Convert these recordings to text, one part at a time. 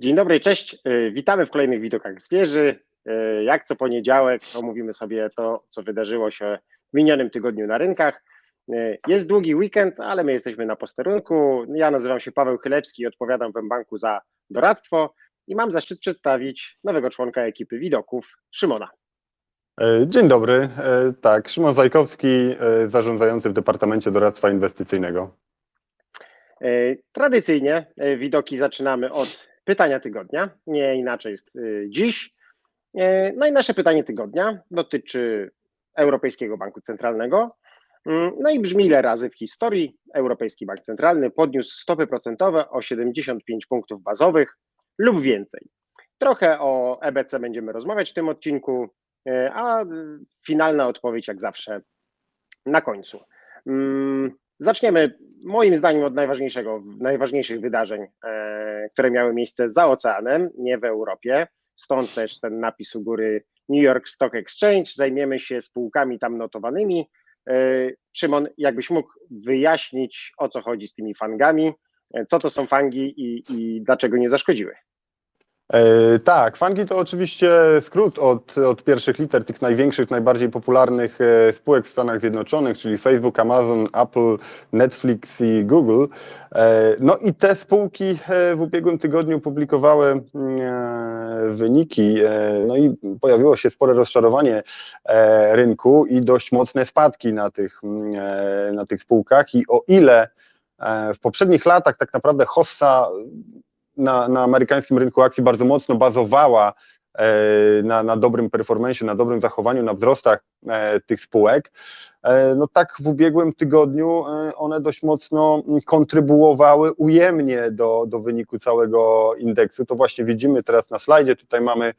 Dzień dobry, cześć. Y, Witamy w kolejnych widokach z wieży. Y, Jak co poniedziałek omówimy sobie to, co wydarzyło się w minionym tygodniu na rynkach. Y, Jest długi weekend, ale my jesteśmy na posterunku. Ja nazywam się Paweł Chylewski i odpowiadam w banku za doradztwo i mam zaszczyt przedstawić nowego członka ekipy widoków, Szymona. E, Dzień dobry. E, Tak, Szymon Zajkowski, e, zarządzający w Departamencie Doradztwa Inwestycyjnego. Tradycyjnie widoki zaczynamy od pytania tygodnia. Nie inaczej jest y, dziś. Y, No i nasze pytanie tygodnia dotyczy Europejskiego Banku Centralnego. Mm, No i brzmi, ile razy w historii Europejski Bank Centralny podniósł stopy procentowe o 75 punktów bazowych lub więcej. Trochę o EBC będziemy rozmawiać w tym odcinku, y, a finalna odpowiedź jak zawsze na końcu. Zaczniemy moim zdaniem od najważniejszego, najważniejszych wydarzeń, e, które miały miejsce za oceanem, nie w Europie. Stąd też ten napis u góry New York Stock Exchange. Zajmiemy się spółkami tam notowanymi. E, Szymon, jakbyś mógł wyjaśnić, o co chodzi z tymi fangami, e, co to są fangi i, i dlaczego nie zaszkodziły? E, Tak, fangi to oczywiście skrót od, od pierwszych liter tych największych, najbardziej popularnych e, spółek w Stanach Zjednoczonych, czyli Facebook, Amazon, Apple, Netflix i Google. E, No i te spółki w ubiegłym tygodniu publikowały mm, wyniki, no i pojawiło się spore rozczarowanie rynku i dość mocne spadki na tych, mm, na tych spółkach i o ile w poprzednich latach tak naprawdę hossa na, na amerykańskim rynku akcji bardzo mocno bazowała e, na, na dobrym performanceie, na dobrym zachowaniu, na wzrostach e, tych spółek. E, No tak w ubiegłym tygodniu one dość mocno kontrybuowały ujemnie do, do wyniku całego indeksu. To właśnie widzimy teraz na slajdzie. Tutaj mamy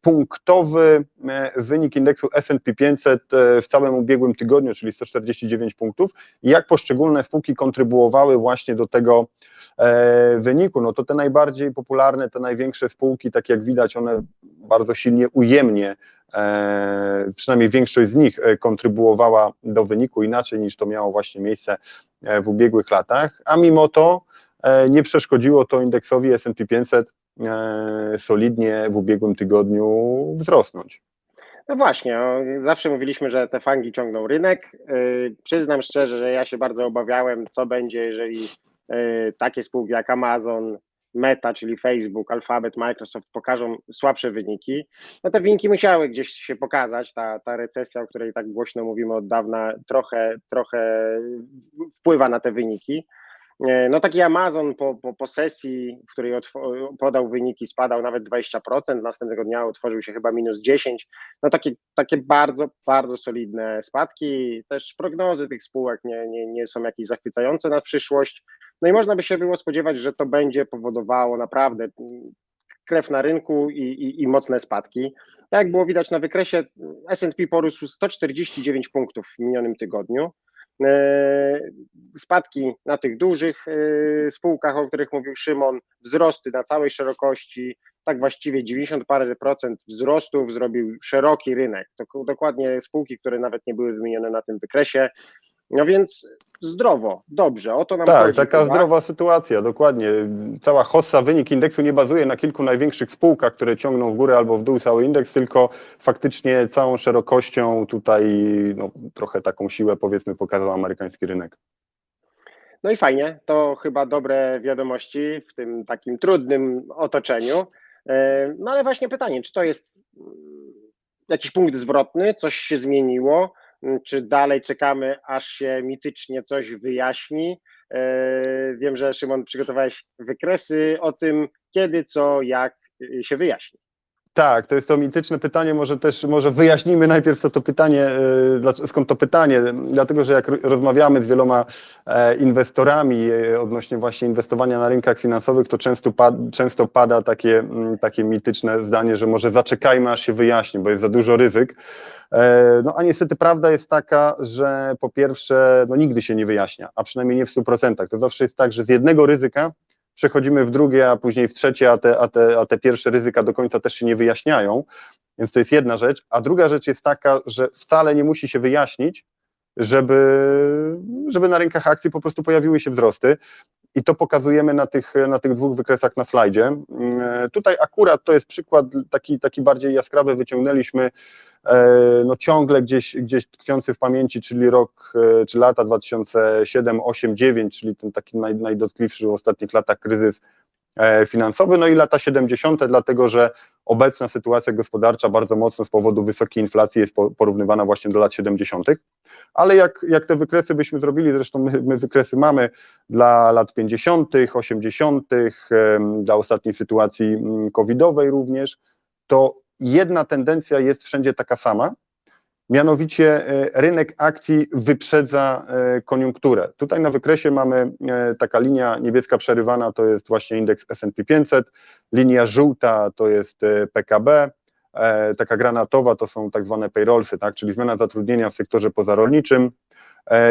punktowy wynik indeksu S&P 500 e, w całym ubiegłym tygodniu, czyli 149 punktów jak poszczególne spółki kontrybuowały właśnie do tego wyniku, no to te najbardziej popularne, te największe spółki, tak jak widać, one bardzo silnie ujemnie, e, przynajmniej większość z nich e, kontrybuowała do wyniku inaczej niż to miało właśnie miejsce e, w ubiegłych latach, a mimo to e, nie przeszkodziło to indeksowi S&P 500 e, solidnie w ubiegłym tygodniu wzrosnąć. No właśnie, zawsze mówiliśmy, że te fangi ciągną rynek. Przyznam szczerze, że ja się bardzo obawiałem, co będzie, jeżeli takie spółki jak Amazon, Meta, czyli Facebook, Alphabet, Microsoft pokażą słabsze wyniki. No te wyniki musiały gdzieś się pokazać. Ta, ta recesja, o której tak głośno mówimy od dawna, trochę, trochę wpływa na te wyniki. E, No taki Amazon po, po, po sesji, w której podał wyniki, spadał nawet 20%, następnego dnia otworzył się chyba minus 10%. No takie, takie bardzo, bardzo solidne spadki. Też prognozy tych spółek nie, nie, nie są jakieś zachwycające na przyszłość. No i można by się było spodziewać, że to będzie powodowało naprawdę krew na rynku i, i, i mocne spadki. Tak jak było widać na wykresie, S&P porósł 149 punktów w minionym tygodniu. E, Spadki na tych dużych e, spółkach, o których mówił Szymon, wzrosty na całej szerokości, tak właściwie 90 parę procent wzrostów zrobił szeroki rynek. To dokładnie spółki, które nawet nie były wymienione na tym wykresie. No więc zdrowo, dobrze, o to nam Tak, chodzi. taka chyba. zdrowa sytuacja, dokładnie. Cała hossa, wynik indeksu nie bazuje na kilku największych spółkach, które ciągną w górę albo w dół cały indeks, tylko faktycznie całą szerokością tutaj no, trochę taką siłę powiedzmy pokazał amerykański rynek. No i fajnie, to chyba dobre wiadomości w tym takim trudnym otoczeniu. E, No ale właśnie pytanie, czy to jest mm, jakiś punkt zwrotny, coś się zmieniło, czy dalej czekamy, aż się mitycznie coś wyjaśni? E, Wiem, że Szymon przygotowałeś wykresy o tym, kiedy, co, jak y, się wyjaśni. Tak, to jest to mityczne pytanie, może też, może wyjaśnijmy najpierw co to pytanie, e, skąd to pytanie, dlatego że jak ro- rozmawiamy z wieloma e, inwestorami e, odnośnie właśnie inwestowania na rynkach finansowych, to często, pad, często pada takie, mm, takie mityczne zdanie, że może zaczekajmy aż się wyjaśni, bo jest za dużo ryzyk. No a niestety prawda jest taka, że po pierwsze, no nigdy się nie wyjaśnia, a przynajmniej nie w 100%. To zawsze jest tak, że z jednego ryzyka przechodzimy w drugie, a później w trzecie, a te, a, te, a te pierwsze ryzyka do końca też się nie wyjaśniają. Więc to jest jedna rzecz. A druga rzecz jest taka, że wcale nie musi się wyjaśnić, żeby, żeby na rynkach akcji po prostu pojawiły się wzrosty. I to pokazujemy na tych, na tych dwóch wykresach na slajdzie. E, Tutaj akurat to jest przykład taki, taki bardziej jaskrawy, wyciągnęliśmy e, no ciągle gdzieś, gdzieś tkwiący w pamięci, czyli rok, e, czy lata 2007, 8, 9, czyli ten taki naj, najdotkliwszy w ostatnich latach kryzys finansowy, no i lata 70., dlatego że obecna sytuacja gospodarcza bardzo mocno z powodu wysokiej inflacji jest po- porównywana właśnie do lat 70., ale jak, jak te wykresy byśmy zrobili, zresztą my, my wykresy mamy dla lat 50., 80., em, dla ostatniej sytuacji mm, covidowej również, to jedna tendencja jest wszędzie taka sama, mianowicie e, rynek akcji wyprzedza e, koniunkturę. Tutaj na wykresie mamy e, taka linia niebieska przerywana, to jest właśnie indeks S&P 500, linia żółta to jest PKB, taka granatowa to są tak zwane payrollsy, tak, czyli zmiana zatrudnienia w sektorze pozarolniczym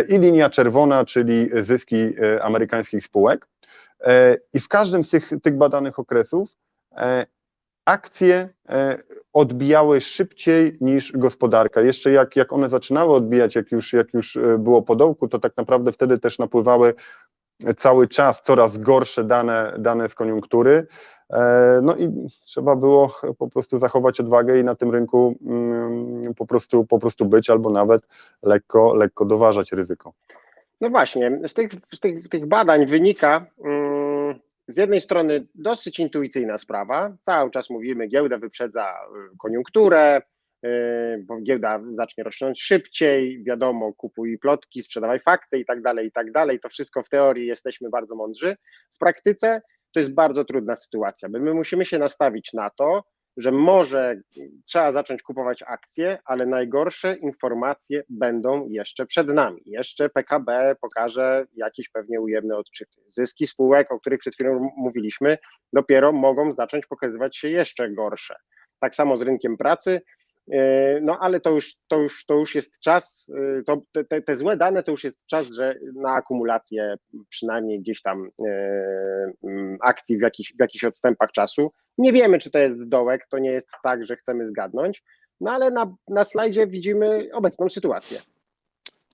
i linia czerwona, czyli zyski amerykańskich spółek. I w każdym z tych, tych badanych okresów akcje e, odbijały szybciej niż gospodarka. Jeszcze jak, jak one zaczynały odbijać, jak już, jak już e, było po dołku, to tak naprawdę wtedy też napływały cały czas coraz gorsze dane, dane z koniunktury. E, No i trzeba było po prostu zachować odwagę i na tym rynku mm, po prostu, po prostu być, albo nawet lekko, lekko doważać ryzyko. No właśnie, z tych, z tych, tych badań wynika mm, z jednej strony dosyć intuicyjna sprawa. Cały czas mówimy, giełda wyprzedza y, koniunkturę, y, bo giełda zacznie rosnąć szybciej, wiadomo, kupuj plotki, sprzedawaj fakty i tak dalej, i tak dalej. To wszystko w teorii jesteśmy bardzo mądrzy. W praktyce to jest bardzo trudna sytuacja, bo my musimy się nastawić na to, że może trzeba zacząć kupować akcje, ale najgorsze informacje będą jeszcze przed nami. Jeszcze PKB pokaże jakieś pewnie ujemne odczyty. Zyski spółek, o których przed chwilą mówiliśmy, dopiero mogą zacząć pokazywać się jeszcze gorsze. Tak samo z rynkiem pracy. Yy, No ale to już, to już, to już jest czas, yy, to, te- te, złe dane to już jest czas, że na akumulację przynajmniej gdzieś tam yy, mm, akcji w jakichś, w jakichś odstępach czasu. Nie wiemy, czy to jest dołek, to nie jest tak, że chcemy zgadnąć, no ale na, na slajdzie widzimy obecną sytuację.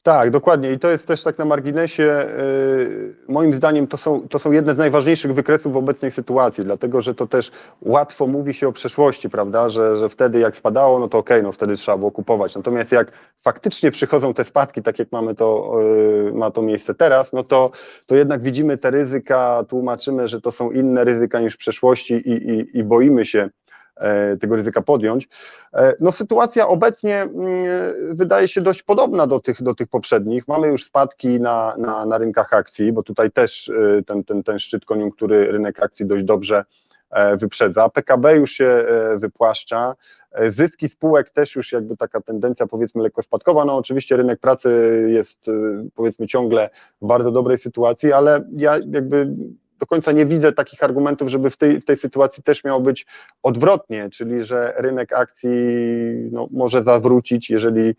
Tak, dokładnie. I to jest też tak na marginesie. yy, Moim zdaniem to są, to są jedne z najważniejszych wykresów w obecnej sytuacji, dlatego że to też łatwo mówi się o przeszłości, prawda? Że, że wtedy jak spadało, no to okej, no wtedy trzeba było kupować. Natomiast jak faktycznie przychodzą te spadki, tak jak mamy to, yy, ma to miejsce teraz, no to, to jednak widzimy te ryzyka, tłumaczymy, że to są inne ryzyka niż w przeszłości i, i, i boimy się tego ryzyka podjąć. E, No sytuacja obecnie mm, wydaje się dość podobna do tych, do tych poprzednich. Mamy już spadki na, na, na rynkach akcji, bo tutaj też e, ten, ten, ten szczyt koniunktury rynek akcji dość dobrze e, wyprzedza. PKB już się e, wypłaszcza. E, Zyski spółek też już jakby taka tendencja powiedzmy lekko spadkowa. No oczywiście rynek pracy jest e, powiedzmy ciągle w bardzo dobrej sytuacji, ale ja jakby do końca nie widzę takich argumentów, żeby w tej, w tej sytuacji też miało być odwrotnie, czyli że rynek akcji no, może zawrócić, jeżeli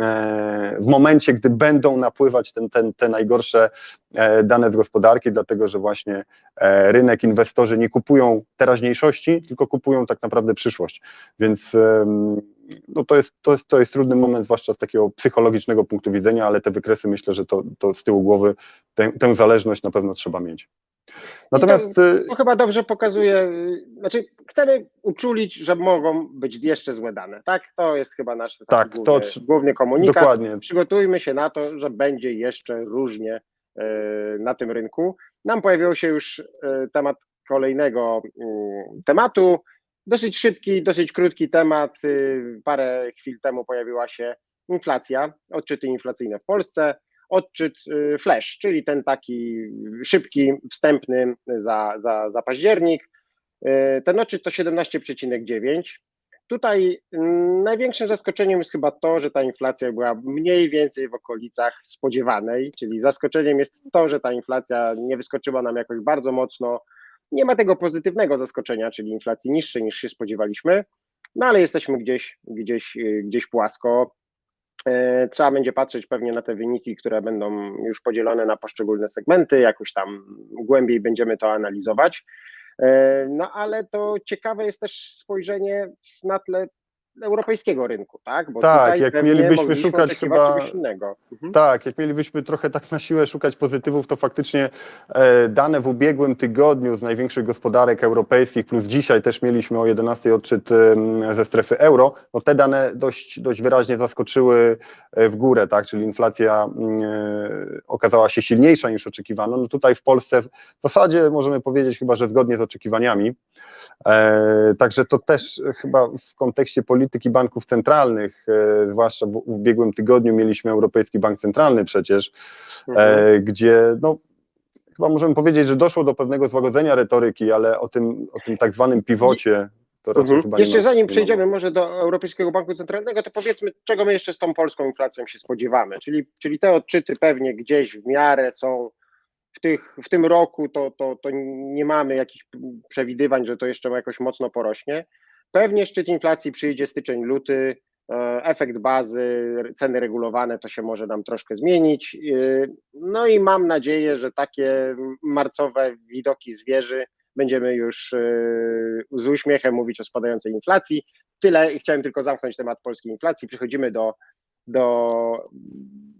e, w momencie, gdy będą napływać ten, ten, te najgorsze e, dane z gospodarki, dlatego że właśnie e, rynek, inwestorzy nie kupują teraźniejszości, tylko kupują tak naprawdę przyszłość. Więc no to, jest, to, jest, to jest trudny moment, zwłaszcza z takiego psychologicznego punktu widzenia, ale te wykresy myślę, że to, to z tyłu głowy tę zależność na pewno trzeba mieć. Natomiast y, To chyba dobrze pokazuje, y, znaczy chcemy uczulić, że mogą być jeszcze złe dane, tak? To jest chyba nasz Tak, to główny, tr- główny komunikat. dokładnie, Przygotujmy się na to, że będzie jeszcze różnie y, na tym rynku. Nam pojawił się już y, temat kolejnego y, tematu, dosyć szybki, dosyć krótki temat. Parę chwil temu pojawiła się inflacja, odczyty inflacyjne w Polsce odczyt y, flash, czyli ten taki szybki, wstępny za, za, za październik. Y, Ten odczyt to 17,9. Tutaj mm, największym zaskoczeniem jest chyba to, że ta inflacja była mniej więcej w okolicach spodziewanej, czyli zaskoczeniem jest to, że ta inflacja nie wyskoczyła nam jakoś bardzo mocno. Nie ma tego pozytywnego zaskoczenia, czyli inflacji niższej niż się spodziewaliśmy, no ale jesteśmy gdzieś, gdzieś, y, gdzieś płasko. E, Trzeba będzie patrzeć pewnie na te wyniki, które będą już podzielone na poszczególne segmenty, jakoś tam głębiej będziemy to analizować. E, No ale to ciekawe jest też spojrzenie na tle europejskiego rynku, tak? Bo Tak, jak mielibyśmy szukać chyba- czegoś innego. Mhm. Tak, jak mielibyśmy trochę tak na siłę szukać pozytywów, to faktycznie e, dane w ubiegłym tygodniu z największych gospodarek europejskich, plus dzisiaj też mieliśmy o 11 odczyt em, ze strefy euro, no te dane dość, dość wyraźnie zaskoczyły e, w górę, tak, czyli inflacja mm, e, okazała się silniejsza niż oczekiwano. No tutaj w Polsce w zasadzie możemy powiedzieć chyba, że zgodnie z oczekiwaniami. E, Także to też chyba w kontekście polityki banków centralnych, e, zwłaszcza w ubiegłym tygodniu mieliśmy Europejski Bank Centralny przecież, Mhm. e, gdzie no, chyba możemy powiedzieć, że doszło do pewnego złagodzenia retoryki, ale o tym, o tym tak zwanym piwocie Mhm. Jeszcze zanim przejdziemy może do Europejskiego Banku Centralnego, to powiedzmy, czego my jeszcze z tą polską inflacją się spodziewamy. Czyli, czyli te odczyty pewnie gdzieś w miarę są w, tych, w tym roku, to, to, to nie mamy jakichś przewidywań, że to jeszcze jakoś mocno porośnie. Pewnie szczyt inflacji przyjdzie styczeń, luty, e, efekt bazy, ceny regulowane, to się może nam troszkę zmienić. Yy, No i mam nadzieję, że takie marcowe widoki zwierzy będziemy już yy, z uśmiechem mówić o spadającej inflacji. Tyle chciałem tylko zamknąć temat polskiej inflacji. Przechodzimy do, do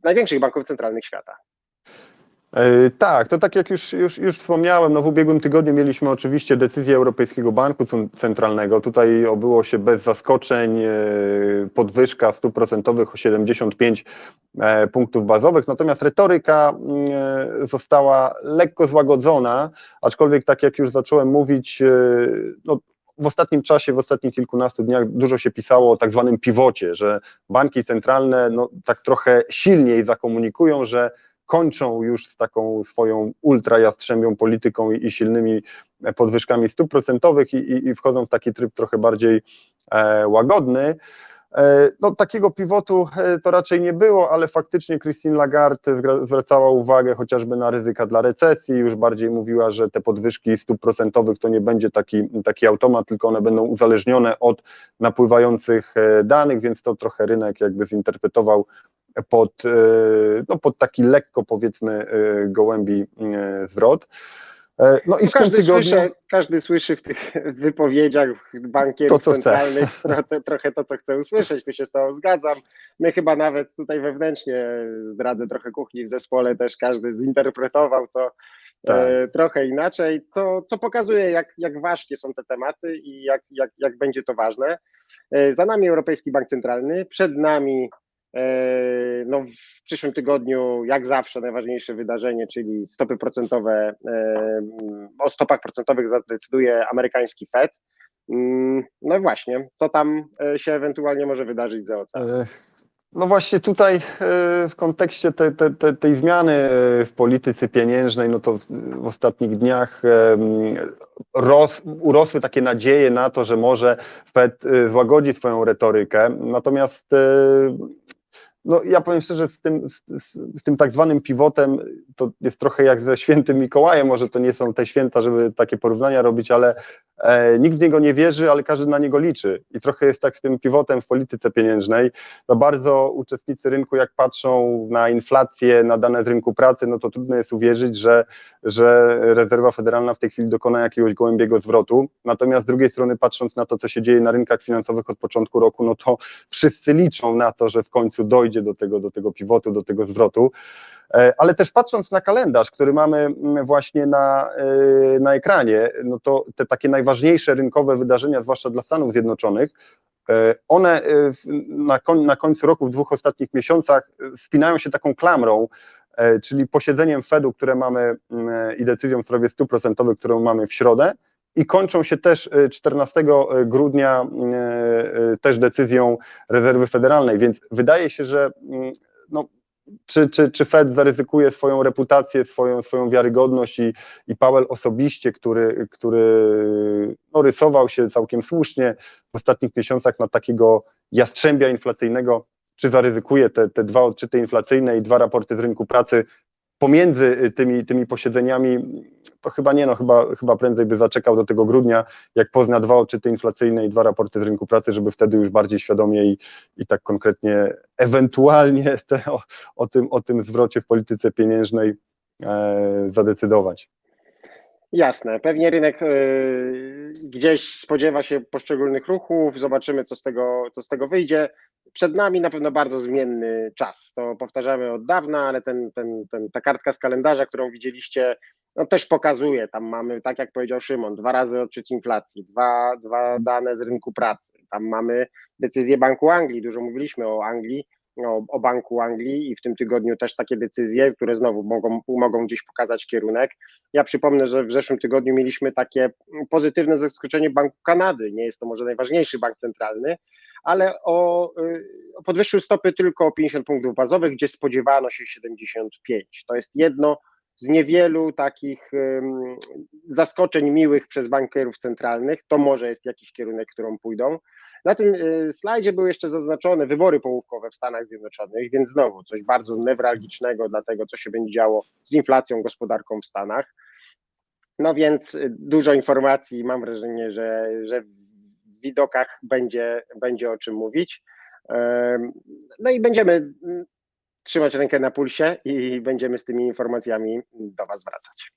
największych banków centralnych świata. E, Tak, to tak jak już, już, już wspomniałem, no w ubiegłym tygodniu mieliśmy oczywiście decyzję Europejskiego Banku Cen- Centralnego. Tutaj obyło się bez zaskoczeń, e, podwyżka stóp procentowych o 75 e, punktów bazowych, natomiast retoryka została lekko złagodzona, aczkolwiek tak jak już zacząłem mówić, no, w ostatnim czasie, w ostatnich kilkunastu dniach dużo się pisało o tak zwanym piwocie, że banki centralne no, tak trochę silniej zakomunikują, że kończą już z taką swoją ultra jastrzębią polityką i, i silnymi podwyżkami stóp procentowych i, i, i wchodzą w taki tryb trochę bardziej e, łagodny. E, No, takiego pivotu e, to raczej nie było, ale faktycznie Christine Lagarde zwracała uwagę chociażby na ryzyka dla recesji, już bardziej mówiła, że te podwyżki stóp procentowych to nie będzie taki, taki automat, tylko one będą uzależnione od napływających e, danych, więc to trochę rynek jakby zinterpretował pod, e, no, pod taki lekko powiedzmy e, gołębi e, zwrot. No i No w tym każdy, tygodniu... słyszy, każdy słyszy w tych wypowiedziach To, bankierów chce. centralnych trochę, trochę to, co chce usłyszeć, tu się z tobą zgadzam. My chyba nawet tutaj wewnętrznie zdradzę trochę kuchni w zespole, też każdy zinterpretował to Tak. e, trochę inaczej, co, co pokazuje, jak, jak ważkie są te tematy i jak, jak, jak będzie to ważne. E, Za nami Europejski Bank Centralny, przed nami no, w przyszłym tygodniu, jak zawsze, najważniejsze wydarzenie, czyli stopy procentowe. e, O stopach procentowych zadecyduje amerykański Fed. Mm, No i właśnie, co tam e, się ewentualnie może wydarzyć za oceanem? E, No właśnie tutaj e, w kontekście te, te, te, tej zmiany e, w polityce pieniężnej, no to w- ostatnich dniach urosły takie nadzieje na to, że może Fed e, złagodzi swoją retorykę. Natomiast e, no ja powiem szczerze, z tym, z, z, tym tak zwanym pivotem to jest trochę jak ze świętym Mikołajem, może to nie są te święta, żeby takie porównania robić, ale nikt w niego nie wierzy, ale każdy na niego liczy. I trochę jest tak z tym pivotem w polityce pieniężnej. Za bardzo uczestnicy rynku, jak patrzą na inflację, na dane z rynku pracy, no to trudno jest uwierzyć, że, że rezerwa federalna w tej chwili dokona jakiegoś gołębiego zwrotu. Natomiast z drugiej strony, patrząc na to, co się dzieje na rynkach finansowych od początku roku, no to wszyscy liczą na to, że w końcu dojdzie do tego, do tego pivotu, do tego zwrotu. E, Ale też patrząc na kalendarz, który mamy mm, właśnie na, e, na ekranie, no to te takie najważniejsze rynkowe wydarzenia, zwłaszcza dla Stanów Zjednoczonych, e, one na, koń, na końcu roku, w dwóch ostatnich miesiącach spinają się taką klamrą, czyli posiedzeniem Fedu, które mamy mm, i decyzją w sprawie stóp procentowych, którą mamy w środę, i kończą się też e, 14 grudnia też decyzją rezerwy federalnej, więc wydaje się, że mm, no, czy, czy, czy Fed zaryzykuje swoją reputację, swoją, swoją wiarygodność i, i Powell osobiście, który, który no, rysował się całkiem słusznie w ostatnich miesiącach na takiego jastrzębia inflacyjnego, czy zaryzykuje te, te dwa odczyty inflacyjne i dwa raporty z rynku pracy pomiędzy y, tymi, tymi posiedzeniami, to chyba nie, no chyba, chyba prędzej by zaczekał do tego grudnia, jak pozna dwa odczyty inflacyjne i dwa raporty z rynku pracy, żeby wtedy już bardziej świadomie i, i tak konkretnie ewentualnie te, o, o, tym, o tym zwrocie w polityce pieniężnej e, zadecydować. Jasne, pewnie rynek y, gdzieś spodziewa się poszczególnych ruchów, zobaczymy co z, tego, co z tego wyjdzie. Przed nami na pewno bardzo zmienny czas, to powtarzamy od dawna, ale ten, ten, ten, ta kartka z kalendarza, którą widzieliście, no też pokazuje, tam mamy, tak jak powiedział Szymon, dwa razy odczyt inflacji, dwa, dwa dane z rynku pracy, tam mamy decyzję Banku Anglii, dużo mówiliśmy o Anglii, o, o Banku Anglii i w tym tygodniu też takie decyzje, które znowu mogą, mogą gdzieś pokazać kierunek. Ja przypomnę, że w zeszłym tygodniu mieliśmy takie pozytywne zaskoczenie Banku Kanady. Nie jest to może najważniejszy bank centralny, ale o, o podwyższył stopy tylko o 50 punktów bazowych, gdzie spodziewano się 75. To jest jedno z niewielu takich zaskoczeń miłych przez bankerów centralnych. To może jest jakiś kierunek, którą pójdą. Na tym y, slajdzie były jeszcze zaznaczone wybory połówkowe w Stanach Zjednoczonych, więc znowu coś bardzo newralgicznego dla tego, co się będzie działo z inflacją, gospodarką w Stanach. No więc y, dużo informacji, mam wrażenie, że, że w widokach będzie, będzie o czym mówić. No i będziemy mm, trzymać rękę na pulsie i będziemy z tymi informacjami do Was wracać.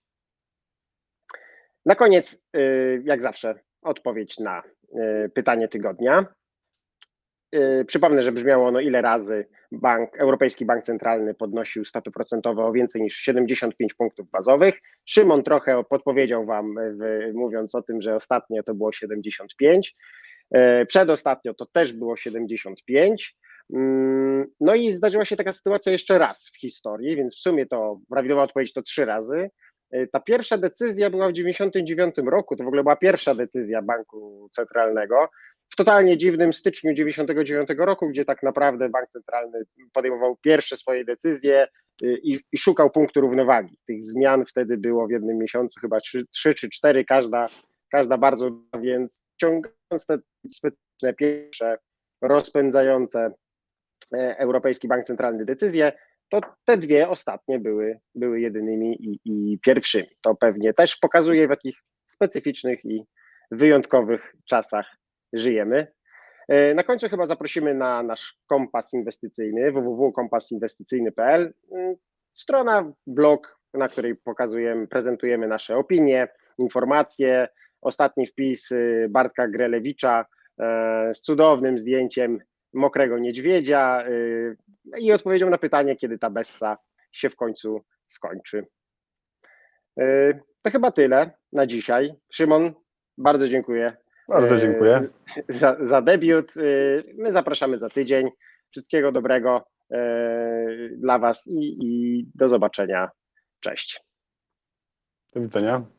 Na koniec, y, jak zawsze, odpowiedź na y, pytanie tygodnia. Y, przypomnę, że brzmiało ono, ile razy bank, Europejski Bank Centralny podnosił stopy procentowe o więcej niż 75 punktów bazowych. Szymon trochę podpowiedział Wam, mówiąc o tym, że ostatnio to było 75. Przedostatnio to też było 75. Mm, no i zdarzyła się taka sytuacja jeszcze raz w historii, więc w sumie to prawidłowa odpowiedź to trzy razy. Y, ta pierwsza decyzja była w 1999 roku, to w ogóle była pierwsza decyzja banku centralnego. W totalnie dziwnym styczniu 1999 roku, gdzie tak naprawdę bank centralny podejmował pierwsze swoje decyzje y, i, i szukał punktu równowagi. Tych zmian wtedy było w jednym miesiącu chyba trzy, trzy czy cztery, każda, każda bardzo, więc ciągając te specyficzne pierwsze rozpędzające e, Europejski Bank Centralny decyzje, to te dwie ostatnie były, były jedynymi i, i pierwszymi. To pewnie też pokazuje, w jakich specyficznych i wyjątkowych czasach żyjemy. E, na końcu chyba zaprosimy na nasz kompas inwestycyjny www.kompasinwestycyjny.pl. Mm, strona, blog, na której pokazujemy, prezentujemy nasze opinie, informacje. Ostatni wpis y, Bartka Grelewicza e, z cudownym zdjęciem mokrego niedźwiedzia y, i odpowiedzią na pytanie, kiedy ta Bessa się w końcu skończy. Y, to chyba tyle na dzisiaj. Szymon, bardzo dziękuję. Bardzo y, dziękuję. Za, za debiut. My zapraszamy za tydzień. Wszystkiego dobrego dla Was i, i do zobaczenia. Cześć. Do widzenia.